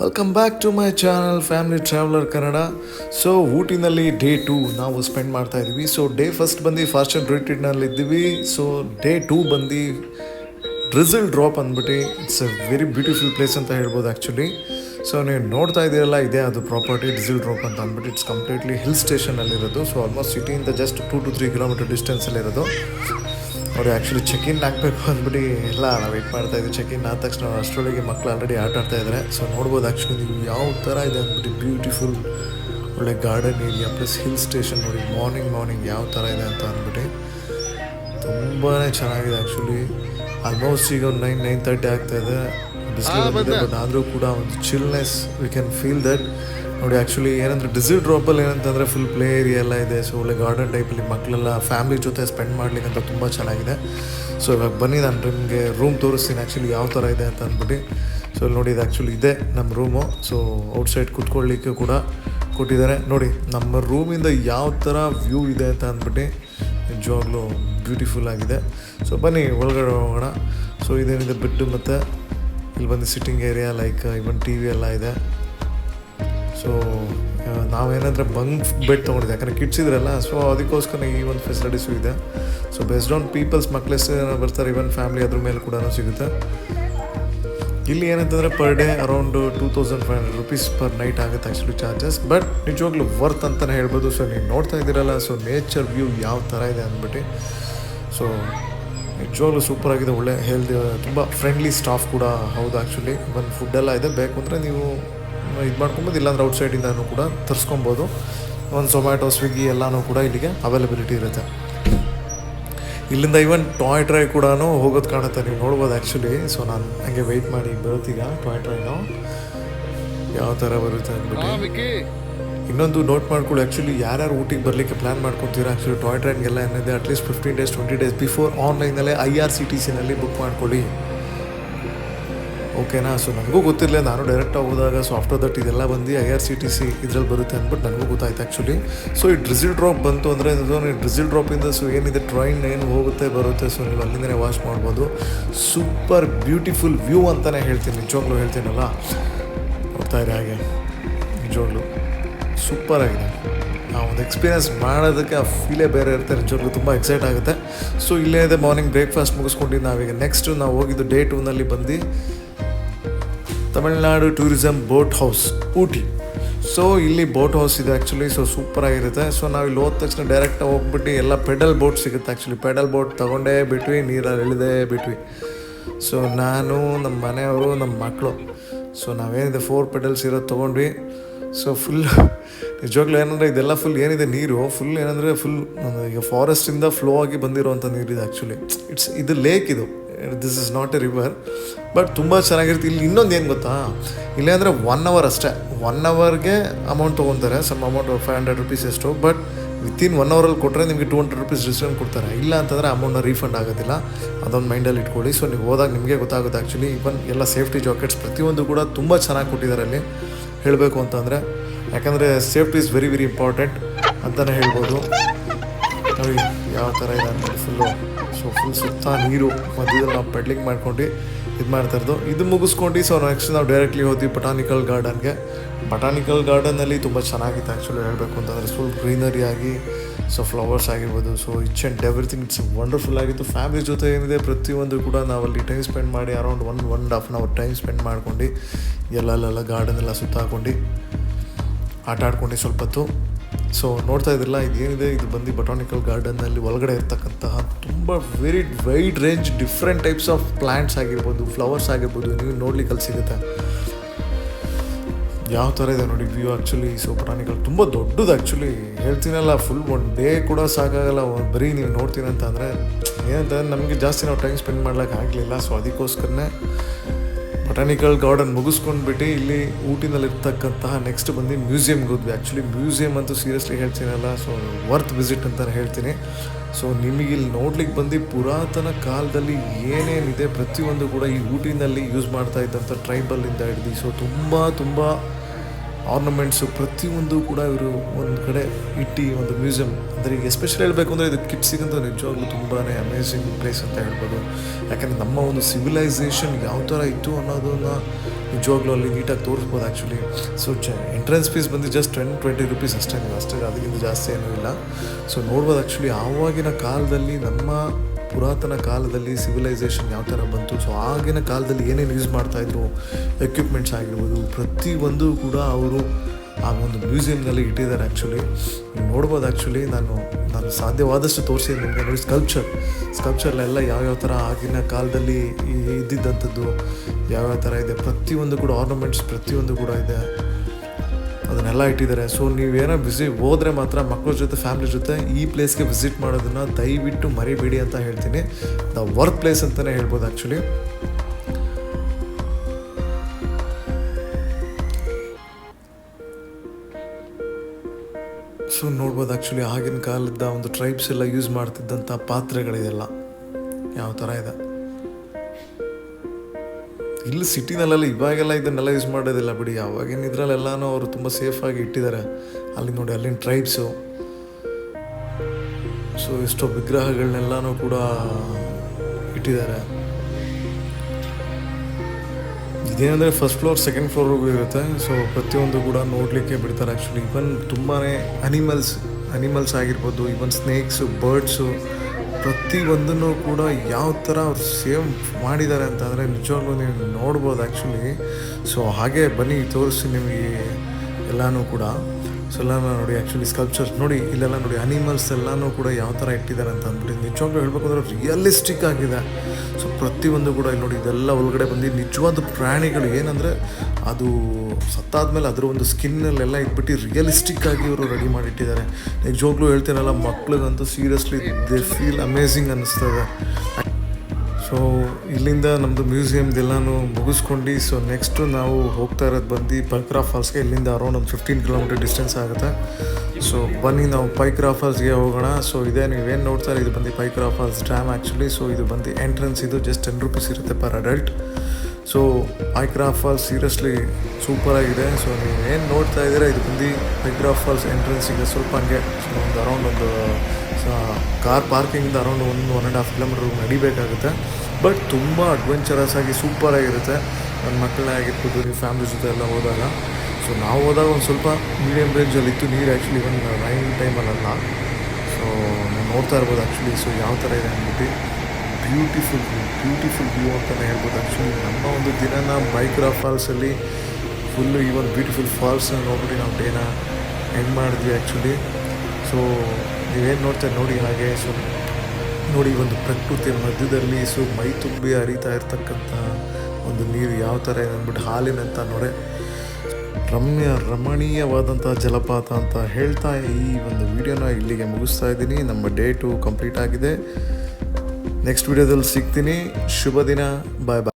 Welcome back to my channel family traveller Kannada so ಊಟಿನಲ್ಲಿ day two ನಾವು spend ಮಾಡ್ತಾ ಇದ್ದೀವಿ so day first ಬಂದು fast and ರಿಟೀಡ್ನಲ್ಲಿ ಇದ್ದೀವಿ. ಸೊ ಡೇ ಟೂ ಬಂದು ಡ್ರಿಸಲ್ ಡ್ರಾಪ್ ಅಂದ್ಬಿಟ್ಟು it's a very beautiful place ಅಂತ ಹೇಳ್ಬೋದು ಆ್ಯಕ್ಚುಲಿ ಸೊ ನೀವು ನೋಡ್ತಾ ಇದ್ದೀರಲ್ಲ ಇದೆ ಅದು ಪ್ರಾಪರ್ಟಿ ಡಿಸಿಲ್ ಡ್ರಾಪ್ ಅಂತ ಅಂದ್ಬಿಟ್ಟು ಇಟ್ಸ್ ಕಂಪ್ಲೀಟ್ಲಿ ಹಿಲ್ ಸ್ಟೇಷನಲ್ಲಿರೋದು so almost ಸಿಟಿಯಿಂದ just two to three kilometre ಡಿಸ್ಟೆನ್ಸಲ್ಲಿರೋದು ಅವ್ರು ಆ್ಯಕ್ಚುಲಿ ಚೆಕ್ ಇನ್ ಹಾಕ್ಬೇಕು ಅಂದ್ಬಿಟ್ಟು ಎಲ್ಲ ನಾವು ವೆಯ್ಟ್ ಮಾಡ್ತಾ ಇದ್ದೀವಿ ಚೆಕ್ ಇನ್ ಆದ ತಕ್ಷಣ ಅಷ್ಟರೊಳಗೆ ಮಕ್ಕಳು ಆಲ್ರೆಡಿ ಆಟ ಆಡ್ತಾ ಇದ್ದಾರೆ ಸೊ ನೋಡ್ಬೋದು ಆ್ಯಕ್ಚುಲಿ ನೀವು ಯಾವ ಥರ ಇದೆ ಅಂದ್ಬಿಟ್ಟು ಬ್ಯೂಟಿಫುಲ್ ಒಳ್ಳೆ garden area plus hill station ನೋಡಿ ಮಾರ್ನಿಂಗ್ ಮಾರ್ನಿಂಗ್ ಯಾವ ಥರ ಇದೆ ಅಂತ ಅಂದ್ಬಿಟ್ಟು ತುಂಬಾ ಚೆನ್ನಾಗಿದೆ ಆ್ಯಕ್ಚುಲಿ ಆಲ್ಮೋಸ್ಟ್ ಈಗ ಒಂದು ನೈನ್ ನೈನ್ ತರ್ಟಿ ಆಗ್ತಾ ಇದೆ. ಬಿಸಿಲು ಬಟ್ ಆದರೂ ಕೂಡ ಒಂದು chillness we can feel that ನೋಡಿ ಆ್ಯಕ್ಚುಲಿ ಏನಂದ್ರೆ ಡಿಸಿಲ್ ಡ್ರಾಪಲ್ಲಿ ಏನಂತಂದರೆ ಫುಲ್ ಪ್ಲೇ ಏರಿಯಾ ಎಲ್ಲ ಇದೆ. ಸೊ ಒಳ್ಳೆ ಗಾರ್ಡನ್ ಟೈಪಲ್ಲಿ ಮಕ್ಕಳೆಲ್ಲ ಫ್ಯಾಮಿಲಿ ಜೊತೆ ಸ್ಪೆಂಡ್ ಮಾಡ್ಲಿಕ್ಕೆ ಅಂತ ತುಂಬ ಚೆನ್ನಾಗಿದೆ. ಸೊ ಇವಾಗ ಬನ್ನಿ ನಾನು ನಿಮಗೆ ರೂಮ್ ತೋರಿಸ್ತೀನಿ ಆ್ಯಕ್ಚುಲಿ ಯಾವ ಥರ ಇದೆ ಅಂತ ಅಂದ್ಬಿಟ್ಟು. ಸೊ ಇಲ್ಲಿ ನೋಡಿ ಇದು ಆ್ಯಕ್ಚುಲಿ ಇದೆ ನಮ್ಮ ರೂಮು ಸೊ ಔಟ್ಸೈಡ್ ಕುತ್ಕೊಳ್ಳಿಕ್ಕೆ ಕೂಡ ಕೊಟ್ಟಿದ್ದಾರೆ. ನೋಡಿ ನಮ್ಮ ರೂಮಿಂದ ಯಾವ ಥರ ವ್ಯೂ ಇದೆ ಅಂತ ಅಂದ್ಬಿಟ್ಟು ನಿಜವಾಗ್ಲೂ ಬ್ಯೂಟಿಫುಲ್ ಆಗಿದೆ. ಸೊ ಬನ್ನಿ ಒಳಗಡೆ ಹೋಗೋಣ. ಸೊ ಇದೇನಿದೆ ಬೆಡ್ ಮತ್ತು ಇಲ್ಲಿ ಬಂದು sitting area like even T V ಎಲ್ಲ ಇದೆ. ಸೊ ನಾವೇನಂದರೆ ಬಂಕ್ ಬೆಡ್ ತೊಗೊಂಡಿದ್ದೆ ಯಾಕಂದರೆ ಕಿಡ್ಸ್ ಇದ್ರಲ್ಲ ಸೊ ಅದಕ್ಕೋಸ್ಕರ ಈ ಒಂದು ಫೆಸಿಲಿಟೀಸು ಇದೆ. ಸೊ ಬೆಸ್ಟ್ ಆನ್ ಪೀಪಲ್ಸ್ ಮಕ್ಳು ಎಷ್ಟು ಬರ್ತಾರೆ ಇವನ್ ಫ್ಯಾಮಿಲಿ ಅದ್ರ ಮೇಲೆ ಕೂಡ ಸಿಗುತ್ತೆ. ಇಲ್ಲಿ ಏನಂತಂದರೆ per day around two thousand five hundred rupees per night ಆಗುತ್ತೆ ಆ್ಯಕ್ಚುಲಿ ಚಾರ್ಜಸ್ ಬಟ್ ನಿಜವಾಗ್ಲೂ ವರ್ತ್ ಅಂತಲೇ ಹೇಳ್ಬೋದು. ಸೊ ನೀವು ನೋಡ್ತಾ ಇದ್ದೀರಲ್ಲ ಸೊ ನೇಚರ್ ವ್ಯೂ ಯಾವ ಥರ ಇದೆ ಅಂದ್ಬಿಟ್ಟು. ಸೊ ನಿಜವಾಗ್ಲೂ ಸೂಪರ್ ಆಗಿದೆ, ಒಳ್ಳೆ ಹೆಲ್ತ್ ತುಂಬ ಫ್ರೆಂಡ್ಲಿ ಸ್ಟಾಫ್ ಕೂಡ. ಹೌದು ಆ್ಯಕ್ಚುಲಿ ಒಂದು ಫುಡ್ಡೆಲ್ಲ ಇದೆ, ಬೇಕು ಅಂದರೆ ನೀವು ಇದು ಮಾಡ್ಕೊಬೋದು, ಇಲ್ಲಾಂದ್ರೆ ಔಟ್ಸೈಡಿಂದನೂ ಕೂಡ ತರಿಸ್ಕೊಬೋದು. ಒಂದು ಝೊಮ್ಯಾಟೊ ಸ್ವಿಗ್ಗಿ ಎಲ್ಲನೂ ಕೂಡ ಇಲ್ಲಿಗೆ ಅವೈಲಬಿಲಿಟಿ ಇರುತ್ತೆ. ಇಲ್ಲಿಂದ ಈವನ್ ಟಾಯ್ ಟ್ರೈ ಕೂಡ ಹೋಗೋದು ಕಾಣುತ್ತೆ, ನೀವು ನೋಡ್ಬೋದು ಆ್ಯಕ್ಚುಲಿ ಸೊ ನಾನು ಹಂಗೆ ವೆಯ್ಟ್ ಮಾಡಿ ಬರುತ್ತೀಗ ಟಾಯ್ ಟ್ರೈನು ಯಾವ ಥರ ಬರುತ್ತೆ ಅಂದ್ಬಿಟ್ಟು. ಇನ್ನೊಂದು ನೋಟ್ ಮಾಡ್ಕೊಳ್ಳಿ ಆ್ಯಕ್ಚುಲಿ ಯಾರ್ಯಾರು ಊಟಿಗೆ ಬರಲಿಕ್ಕೆ ಪ್ಲ್ಯಾನ್ ಮಾಡ್ಕೊತೀರಾ? ಆ್ಯಕ್ಚುಲಿ ಟಾಯ್ ಟ್ರೈನ್ಗೆಲ್ಲ ಏನಿದೆ at least fifteen days twenty days before ಆನ್ಲೈನಲ್ಲೇ ಐ ಆರ್ ಸಿ ಟಿ ಸಿನಲ್ಲಿ ಬುಕ್ ಮಾಡ್ಕೊಳ್ಳಿ. ಓಕೆನಾ ಸೊ ನನಗೂ ಗೊತ್ತಿರಲಿಲ್ಲ, ನಾನು ಡೈರೆಕ್ಟಾಗಿ ಹೋದಾಗ ಸೊ ಆಫ್ಟರ್ ದಟ್ ಇದೆಲ್ಲ ಬಂದು I R C T C ಇದ್ರಲ್ಲಿ ಬರುತ್ತೆ ಅಂದ್ಬಿಟ್ಟು ನನಗೂ ಗೊತ್ತಾಯ್ತು ಆ್ಯಕ್ಚುಲಿ ಸೊ ಈ ಡ್ರಿಸಿಲ್ ಡ್ರಾಪ್ ಬಂತು ಅಂದರೆ ಡ್ರಿಸಿಲ್ ಡ್ರಾಪಿಂದ ಸೊ ಏನಿದೆ ಟ್ರೈನ್ ಏನು ಹೋಗುತ್ತೆ, ಬರುತ್ತೆ ಸೊ ನೀವು ಅಲ್ಲಿಂದನೇ ವಾಚ್ ಮಾಡ್ಬೋದು. ಸೂಪರ್ ಬ್ಯೂಟಿಫುಲ್ ವ್ಯೂ ಅಂತಲೇ ಹೇಳ್ತೀನಿ, ನಿಜವಾಗ್ಲೂ ಹೇಳ್ತೀನಲ್ಲ? ಹೋಗ್ತಾ ಹಾಗೆ, ನಿಜವಾಗ್ಲೂ. ಸೂಪರ್ ಆಗಿದೆ. ಆ ಒಂದು ಎಕ್ಸ್ಪೀರಿಯನ್ಸ್ ಮಾಡೋದಕ್ಕೆ ಆ ಫೀಲೇ ಬೇರೆ ಇರುತ್ತೆ ಜೊತೆಗೆ ತುಂಬ ಎಕ್ಸೈಟ್ ಆಗುತ್ತೆ. ಸೊ ಇಲ್ಲೇ ಇದೆ ಮಾರ್ನಿಂಗ್ ಬ್ರೇಕ್ಫಾಸ್ಟ್ ಮುಗಿಸ್ಕೊಂಡು ನಾವೀಗ ನೆಕ್ಸ್ಟು ನಾವು ಹೋಗಿದ್ದು ಡೇ ಟೂನಲ್ಲಿ ಬಂದು Tamil Nadu tourism boat house Ooty. So ಇಲ್ಲಿ ಬೋಟ್ ಹೌಸ್ ಇದೆ ಆ್ಯಕ್ಚುಲಿ ಸೊ ಸೂಪರ್ ಆಗಿರುತ್ತೆ. ಸೊ ನಾವು ಇಲ್ಲಿ ಹೋದ ತಕ್ಷಣ ಡೈರೆಕ್ಟಾಗಿ ಹೋಗ್ಬಿಟ್ಟು ಎಲ್ಲ ಪೆಡಲ್ ಬೋಟ್ ಸಿಗುತ್ತೆ ಆ್ಯಕ್ಚುಲಿ ಪೆಡಲ್ ಬೋಟ್ ತೊಗೊಂಡೇ ಬಿಟ್ವಿ, ನೀರಲ್ಲಿ ಇಳಿದೇ ಬಿಟ್ವಿ. ಸೊ ನಾನು ನಮ್ಮ ಮನೆಯವರು ನಮ್ಮ ಮಕ್ಕಳು ಸೊ ನಾವೇನಿದೆ ಫೋರ್ ಪೆಡಲ್ಸ್ ಇರೋದು ತೊಗೊಂಡ್ವಿ. ಸೊ ಫುಲ್ ನಿಜವಾಗ್ಲೂ ಏನಂದರೆ ಇದೆಲ್ಲ ಫುಲ್ ಏನಿದೆ ನೀರು ಫುಲ್ ಏನಂದರೆ ಫುಲ್ ಈಗ ಫಾರೆಸ್ಟಿಂದ ಫ್ಲೋ ಆಗಿ ಬಂದಿರೋವಂಥ ನೀರಿದೆ ಆ್ಯಕ್ಚುಲಿ ಇಟ್ಸ್ ಇದು ಲೇಕ್ ಇದು. This is not a river but ತುಂಬ ಚೆನ್ನಾಗಿರುತ್ತೆ. ಇಲ್ಲಿ ಇನ್ನೊಂದು ಏನು ಗೊತ್ತಾ? ಇಲ್ಲೇ ಅಂದರೆ ಒನ್ ಅವರ್ ಅಷ್ಟೇ. ಒನ್ ಅವರ್ಗೆ amount ತೊಗೊತಾರೆ. Some amount five hundred rupees ಎಷ್ಟು ಬಟ್ ವಿತಿನ್ ಒನ್ ಅವರಲ್ಲಿ ಕೊಟ್ಟರೆ ನಿಮಗೆ ಟೂ ಹಂಡ್ರೆಡ್ ರುಪೀಸ್ ಡಿಸ್ಕೌಂಟ್ ಕೊಡ್ತಾರೆ. ಇಲ್ಲ ಅಂತಂದರೆ ಅಮೌಂಟ್ನ ರೀಫಂಡ್ ಆಗೋದಿಲ್ಲ. ಅದೊಂದು ಮೈಂಡಲ್ಲಿ ಇಟ್ಕೊಳ್ಳಿ. ಸೊ ನೀವು ಹೋದಾಗ ನಿಮಗೆ ಗೊತ್ತಾಗುತ್ತೆ ಆ್ಯಕ್ಚುಲಿ ಈವನ್ ಎಲ್ಲ ಸೇಫ್ಟಿ ಜಾಕೆಟ್ಸ್ ಪ್ರತಿಯೊಂದು ಕೂಡ ತುಂಬ ಚೆನ್ನಾಗಿ ಕೊಟ್ಟಿದ್ದಾರೆ ಅಲ್ಲಿ. ಹೇಳಬೇಕು ಅಂತಂದರೆ, ಯಾಕಂದರೆ safety is very very important ಅಂತಲೇ ಹೇಳ್ಬೋದು. ನೋಡಿ, ಯಾವ ಥರ ಇದೆ ಅಂತ ಫುಲ್ಲು ಸೊ ಫುಲ್ ಸುತ್ತ ನೀರು ಮಧ್ಯದಲ್ಲಿ ನಾವು ಪೆಡ್ಲಿಂಗ್ ಮಾಡ್ಕೊಂಡು ಇದು ಮಾಡ್ತಾ ಇರೋದು. ಇದು ಮುಗಿಸ್ಕೊಂಡು ಸೊ ನೆಕ್ಸ್ಟ್ ನಾವು ಡೈರೆಕ್ಟ್ಲಿ ಹೋದ್ವಿ ಬಟಾನಿಕಲ್ ಗಾರ್ಡನ್ಗೆ ಬಟಾನಿಕಲ್ ಗಾರ್ಡನಲ್ಲಿ ತುಂಬ ಚೆನ್ನಾಗಿತ್ತು ಆ್ಯಕ್ಚುಲಿ ಹೇಳಬೇಕು ಅಂತಂದರೆ ಫುಲ್ ಗ್ರೀನರಿ ಆಗಿ ಸೊ ಫ್ಲವರ್ಸ್ ಆಗಿರ್ಬೋದು. So each and everything it's wonderful ಆಗಿತ್ತು. ಫ್ಯಾಮಿಲಿ ಜೊತೆ ಏನಿದೆ, ಪ್ರತಿಯೊಂದು ಕೂಡ ನಾವಲ್ಲಿ ಟೈಮ್ ಸ್ಪೆಂಡ್ ಮಾಡಿ around one one half an hour time spend ಮಾಡ್ಕೊಂಡು ಎಲ್ಲೆಲ್ಲ ಎಲ್ಲ ಸುತ್ತಾಕೊಂಡು, ಆಟ ಆಡ್ಕೊಂಡು ಸ್ವಲ್ಪ ಹೊತ್ತು. ಸೊ ನೋಡ್ತಾ ಇದ್ದಿಲ್ಲ ಇದೇನಿದೆ, ಇದು ಬಂದು ಬಟಾನಿಕಲ್ ಗಾರ್ಡನ್ನಲ್ಲಿ ಒಳಗಡೆ ಇರ್ತಕ್ಕಂತಹ ತುಂಬ very wide range different types of plants ಆಗಿರ್ಬೋದು ಫ್ಲವರ್ಸ್ ಆಗಿರ್ಬೋದು, ನೀವು ನೋಡ್ಲಿಕ್ಕೆ ಅಲ್ಲಿ ಸಿಗುತ್ತೆ. ಯಾವ ಥರ ಇದೆ ನೋಡಿ ವ್ಯೂ ಆ್ಯಕ್ಚುಲಿ ಸೊ ಪ್ರಾಣಿಗಳು ತುಂಬ ದೊಡ್ಡದು ಆ್ಯಕ್ಚುಲಿ ಹೇಳ್ತೀನಲ್ಲ ಫುಲ್ ಒನ್ ಡೇ ಕೂಡ ಸಾಕಾಗಲ್ಲ ಬರೀ ನೀವು ನೋಡ್ತೀನಿ ಅಂತ ಅಂದರೆ ಏನಂತಂದ್ರೆ ನಮಗೆ ಜಾಸ್ತಿ ನಾವು ಟೈಮ್ ಸ್ಪೆಂಡ್ ಮಾಡ್ಲಿಕ್ಕೆ ಆಗಲಿಲ್ಲ ಸೊ ಅದಕ್ಕೋಸ್ಕರನೇ ಬಟಾನಿಕಲ್ ಗಾರ್ಡನ್ ಮುಗಿಸ್ಕೊಂಡ್ಬಿಟ್ಟು ಇಲ್ಲಿ ಊಟಿನಲ್ಲಿರ್ತಕ್ಕಂತಹ ನೆಕ್ಸ್ಟ್ ಬಂದು ಮ್ಯೂಸಿಯಮ್ಗೆ ಹೋದ್ವಿ. ಆ್ಯಕ್ಚುಲಿ ಮ್ಯೂಸಿಯಮ್ ಅಂತೂ ಸೀರಿಯಸ್ಲಿ ಹೇಳ್ತೀನಲ್ಲ ಸೊ ವರ್ತ್ ವಿಸಿಟ್ ಅಂತ ಹೇಳ್ತೀನಿ. ಸೊ ನಿಮಗೆ ಇಲ್ಲಿ ನೋಡ್ಲಿಕ್ಕೆ ಬಂದು ಪುರಾತನ ಕಾಲದಲ್ಲಿ ಏನೇನಿದೆ ಪ್ರತಿಯೊಂದು ಕೂಡ ಈ ಊಟಿನಲ್ಲಿ ಯೂಸ್ ಮಾಡ್ತಾ ಇದ್ದಂಥ ಟ್ರೈಬಲಿಂದ ಹಿಡ್ದು ಸೊ ತುಂಬ ತುಂಬ ಆರ್ನಮೆಂಟ್ಸು ಪ್ರತಿಯೊಂದು ಕೂಡ ಇವರು ಒಂದು ಕಡೆ ಇಟ್ಟು ಒಂದು ಮ್ಯೂಸಿಯಂ ಅಂದರೆ ಈಗ ಎಸ್ಪೆಷಲಿ ಹೇಳಬೇಕು ಅಂದರೆ ಇದು ಕಿಟ್ಸಿಗಂತೂ ನಿಜವಾಗ್ಲೂ ತುಂಬಾ ಅಮೇಝಿಂಗ್ ಪ್ಲೇಸ್ ಅಂತ ಹೇಳ್ಬೋದು. ಯಾಕಂದರೆ ನಮ್ಮ ಒಂದು ಸಿವಿಲೈಸೇಷನ್ ಯಾವ ಥರ ಇತ್ತು ಅನ್ನೋದನ್ನು ನಿಜವಾಗ್ಲೂ ಅಲ್ಲಿ ನೀಟಾಗಿ ತೋರಿಸ್ಬೋದು ಆ್ಯಕ್ಚುಲಿ ಸೊ ಚ ಎಂಟ್ರೆನ್ಸ್ ಫೀಸ್ ಬಂದು ಜಸ್ಟ್ ಟೆನ್ ಟ್ವೆಂಟಿ ರುಪೀಸ್ ಅಷ್ಟೇ ಅಷ್ಟೇ, ಅದಕ್ಕಿಂತ ಜಾಸ್ತಿ ಏನೂ ಇಲ್ಲ. ಸೊ ನೋಡ್ಬೋದು ಆ್ಯಕ್ಚುಲಿ ಆವಾಗಿನ ಕಾಲದಲ್ಲಿ ನಮ್ಮ ಪುರಾತನ ಕಾಲದಲ್ಲಿ ಸಿವಿಲೈಸೇಷನ್ ಯಾವ ಥರ ಬಂತು? ಸೊ ಆಗಿನ ಕಾಲದಲ್ಲಿ ಏನೇನು ಯೂಸ್ ಮಾಡ್ತಾಯಿದ್ರು ಎಕ್ವಿಪ್ಮೆಂಟ್ಸ್ ಆಗಿರ್ಬೋದು, ಪ್ರತಿಯೊಂದು ಕೂಡ ಅವರು ಆ ಒಂದು ಮ್ಯೂಸಿಯಮ್ನಲ್ಲಿ ಇಟ್ಟಿದ್ದಾರೆ ಆ್ಯಕ್ಚುಲಿ ನೋಡ್ಬೋದು ಆ್ಯಕ್ಚುಲಿ ನಾನು ನಾನು ಸಾಧ್ಯವಾದಷ್ಟು ತೋರಿಸಿ ನಿಮಗೆ. ನೋಡಿ ಸ್ಕಲ್ಪ್ಚರ್ ಸ್ಕಲ್ಪ್ಚರ್ಲೆಲ್ಲ ಯಾವ್ಯಾವ ಥರ ಆಗಿನ ಕಾಲದಲ್ಲಿ ಇದ್ದಿದ್ದಂಥದ್ದು ಯಾವ್ಯಾವ ಥರ ಇದೆ? ಪ್ರತಿಯೊಂದು ಕೂಡ ಆರ್ನಮೆಂಟ್ಸ್ ಪ್ರತಿಯೊಂದು ಕೂಡ ಇದೆ. ಅದನ್ನೆಲ್ಲ ಇಟ್ಟಿದ್ದಾರೆ. ಸೊ ನೀವೇನೋ ವಿಸಿ ಹೋದರೆ ಮಾತ್ರ ಮಕ್ಕಳ ಜೊತೆ ಫ್ಯಾಮಿಲಿ ಜೊತೆ ಈ ಪ್ಲೇಸ್ಗೆ ವಿಸಿಟ್ ಮಾಡೋದನ್ನು ದಯವಿಟ್ಟು ಮರಿಬೇಡಿ ಅಂತ ಹೇಳ್ತೀನಿ. ದ ವರ್ಕ್ ಪ್ಲೇಸ್ ಅಂತಲೇ ಹೇಳ್ಬೋದು ಆ್ಯಕ್ಚುಲಿ ಸೊ ನೋಡ್ಬೋದು ಆ್ಯಕ್ಚುಲಿ ಆಗಿನ ಕಾಲದ ಒಂದು ಟ್ರೈಬ್ಸ್ ಎಲ್ಲ ಯೂಸ್ ಮಾಡ್ತಿದ್ದಂಥ ಪಾತ್ರೆಗಳಿದೆಲ್ಲ. ಯಾವ ಥರ ಇದೆ? ಇಲ್ಲಿ ಸಿಟಿನಲ್ಲೆಲ್ಲ ಇವಾಗೆಲ್ಲ ಇದನ್ನೆಲ್ಲ ಯೂಸ್ ಮಾಡೋದಿಲ್ಲ ಬಿಡಿ. ಅವಾಗಿನ ಇದರಲ್ಲೆಲ್ಲನೂ ಅವರು ತುಂಬ ಸೇಫಾಗಿ ಇಟ್ಟಿದ್ದಾರೆ. ಅಲ್ಲಿ ನೋಡಿ, ಅಲ್ಲಿನ ಟ್ರೈಬ್ಸು ಸೊ ಎಷ್ಟೋ ವಿಗ್ರಹಗಳನ್ನೆಲ್ಲನೂ ಕೂಡ ಇಟ್ಟಿದ್ದಾರೆ. ಇದೇನಂದರೆ ಫಸ್ಟ್ ಫ್ಲೋರ್ ಸೆಕೆಂಡ್ ಫ್ಲೋರ್ಗೂ ಇರುತ್ತೆ. ಸೊ ಪ್ರತಿಯೊಂದು ಕೂಡ ನೋಡಲಿಕ್ಕೆ ಬಿಡ್ತಾರೆ ಆ್ಯಕ್ಚುಲಿ ಇವನ್ ತುಂಬಾ ಅನಿಮಲ್ಸ್ ಅನಿಮಲ್ಸ್ ಆಗಿರ್ಬೋದು ಇವನ್ ಸ್ನೇಕ್ಸು ಬರ್ಡ್ಸು ಪ್ರತಿಯೊಂದನ್ನು ಕೂಡ ಯಾವ ಥರ ಅವ್ರು ಸೇವ್ ಮಾಡಿದ್ದಾರೆ ಅಂತಂದರೆ ನಿಜವಾಗ್ಲೂ ನೀವು ನೋಡ್ಬೋದು ಆ್ಯಕ್ಚುಲಿ. ಸೊ ಹಾಗೆ ಬನ್ನಿ ತೋರಿಸಿ ನಿಮಗೆ ಎಲ್ಲನೂ ಕೂಡ. ಸೊ ಎಲ್ಲ ನೋಡಿ, ಆ್ಯಕ್ಚುಲಿ ಸ್ಕಲ್ಪ್ಚರ್ಸ್ ನೋಡಿ, ಇಲ್ಲೆಲ್ಲ ನೋಡಿ, ಅನಿಮಲ್ಸ್ ಎಲ್ಲನೂ ಕೂಡ ಯಾವ ಥರ ಇಟ್ಟಿದ್ದಾರೆ ಅಂತ ಅಂದ್ಬಿಟ್ಟು ನಿಜವಾಗ್ಲೂ ಹೇಳ್ಬೇಕು ಅಂದ್ರೆ ರಿಯಲಿಸ್ಟಿಕ್ ಆಗಿದೆ. ಪ್ರತಿಯೊಂದು ಕೂಡ ಇಲ್ಲಿ ನೋಡಿ, ಇದೆಲ್ಲ ಒಳಗಡೆ ಬಂದು ನಿಜವಾದ ಪ್ರಾಣಿಗಳು ಏನಂದರೆ ಅದು ಸತ್ತಾದ್ಮೇಲೆ ಅದರ ಒಂದು ಸ್ಕಿನ್ನಲ್ಲೆಲ್ಲ ಇಟ್ಬಿಟ್ಟು ರಿಯಲಿಸ್ಟಿಕ್ ಆಗಿ ಇವರು ರೆಡಿ ಮಾಡಿಟ್ಟಿದ್ದಾರೆ. ನಿಜವಾಗ್ಲೂ ಹೇಳ್ತೀನಲ್ಲ ಮಕ್ಳಿಗಂತೂ ಸೀರಿಯಸ್ಲಿ ದೇ ಫೀಲ್ ಅಮೇಝಿಂಗ್ ಅನ್ನಿಸ್ತದೆ. ಸೊ ಇಲ್ಲಿಂದ ನಮ್ಮದು ಮ್ಯೂಸಿಯಮ್ದೆಲ್ಲನೂ ಮುಗಿಸ್ಕೊಂಡು ಸೊ ನೆಕ್ಸ್ಟು ನಾವು ಹೋಗ್ತಾ ಇರೋದು ಬಂದು ಪೈಕ್ರಾ ಫಾಲ್ಸ್ಗೆ ಇಲ್ಲಿಂದ ಅರೌಂಡ್ ಒಂದು ಫಿಫ್ಟೀನ್ ಕಿಲೋಮೀಟರ್ ಡಿಸ್ಟೆನ್ಸ್ ಆಗುತ್ತೆ. ಸೊ ಬನ್ನಿ ನಾವು ಪೈಕ್ರಾ ಫಾಲ್ಸ್ಗೆ ಹೋಗೋಣ. ಸೊ ಇದೇ, ನೀವೇನು ನೋಡ್ತಾರೆ ಇದು ಬಂದು Pykara falls dam actually so ಇದು ಬಂದು ಎಂಟ್ರೆನ್ಸ್ ಇದು ಜಸ್ಟ್ ಟೆನ್ ರುಪೀಸ್ ಇರುತ್ತೆ per adult so Pykara falls seriously ಸೂಪರಾಗಿದೆ so ನೀವು ಏನು ನೋಡ್ತಾ ಇದ್ದೀರಾ, ಇದು ಬಂದು ಪೈಕ್ರಾ ಫಾಲ್ಸ್ ಎಂಟ್ರೆನ್ಸಿಗೆ ಸ್ವಲ್ಪ ಹಂಗೆ. ಸೊ ಒಂದು ಅರೌಂಡ್ ಒಂದು ಕಾರ್ ಪಾರ್ಕಿಂಗಿಂದ ಅರೌಂಡ್ ಒಂದು ಒನ್ ಆ್ಯಂಡ್ ಹಾಫ್ ಕಿಲೋಮೀಟ್ರ್ ನಡಿಬೇಕಾಗುತ್ತೆ. ಬಟ್ ತುಂಬ ಅಡ್ವೆಂಚರಸ್ ಆಗಿ ಸೂಪರಾಗಿರುತ್ತೆ ನನ್ನ ಮಕ್ಕಳೇ ಆಗಿರ್ಬೋದು ನೀವು ಫ್ಯಾಮಿಲಿ ಜೊತೆ ಎಲ್ಲ ಹೋದಾಗ. ಸೊ ನಾವು ಹೋದಾಗ ಒಂದು ಸ್ವಲ್ಪ ಮೀಡಿಯಮ್ ರೇಂಜಲ್ಲಿ ಇತ್ತು. ನೀರು ಆ್ಯಕ್ಚುಲಿ ಒಂದು ರೈನ್ ಟೈಮಲ್ಲ ಸೊ ನಾನು ನೋಡ್ತಾ ಇರ್ಬೋದು ಆ್ಯಕ್ಚುಲಿ ಸೊ ಯಾವ ಥರ ಇದೆ ಅಂದ್ಬಿಟ್ಟು ಬ್ಯೂಟಿಫುಲ್ ವ್ಯೂ ಬ್ಯೂಟಿಫುಲ್ ವ್ಯೂ ಅಂತಲೇ ಹೇಳ್ಬೋದು ಆ್ಯಕ್ಚುಲಿ ನಮ್ಮ ಒಂದು ದಿನನ ಬೈಕ್ರಾ ಫಾಲ್ಸಲ್ಲಿ ಫುಲ್ಲು ಈ ಒಂದು ಬ್ಯೂಟಿಫುಲ್ ಫಾಲ್ಸ್ನ ನೋಡ್ಬಿಟ್ಟು ನಾವು ಡೇನ ಎಂಡ್ ಮಾಡಿದ್ವಿ ಆ್ಯಕ್ಚುಲಿ ಸೊ ನೀವೇನು ನೋಡ್ತಾರೆ ನೋಡಿ ಹಾಗೆ. ಸೊ ನೋಡಿ, ಒಂದು ಪ್ರಕೃತಿಯ ಮಧ್ಯದಲ್ಲಿ ಸೊ ಮೈ ತುಂಬಿ ಹರಿತಾ ಇರ್ತಕ್ಕಂಥ ಒಂದು ನೀರು ಯಾವ ಥರ ಇದೆ ಅಂದ್ಬಿಟ್ಟು ಹಾಲಿನಂತ ನೋಡೆ. ರಮ್ಯ ರಮಣೀಯವಾದಂಥ ಜಲಪಾತ ಅಂತ ಹೇಳ್ತಾ ಈ ಒಂದು ವಿಡಿಯೋನ ಇಲ್ಲಿಗೆ ಮುಗಿಸ್ತಾ ಇದ್ದೀನಿ. ನಮ್ಮ ಡೇಟು ಕಂಪ್ಲೀಟ್ ಆಗಿದೆ. ನೆಕ್ಸ್ಟ್ ವಿಡಿಯೋದಲ್ಲಿ ಸಿಗ್ತೀನಿ. ಶುಭ ದಿನ. ಬಾಯ್ ಬಾಯ್.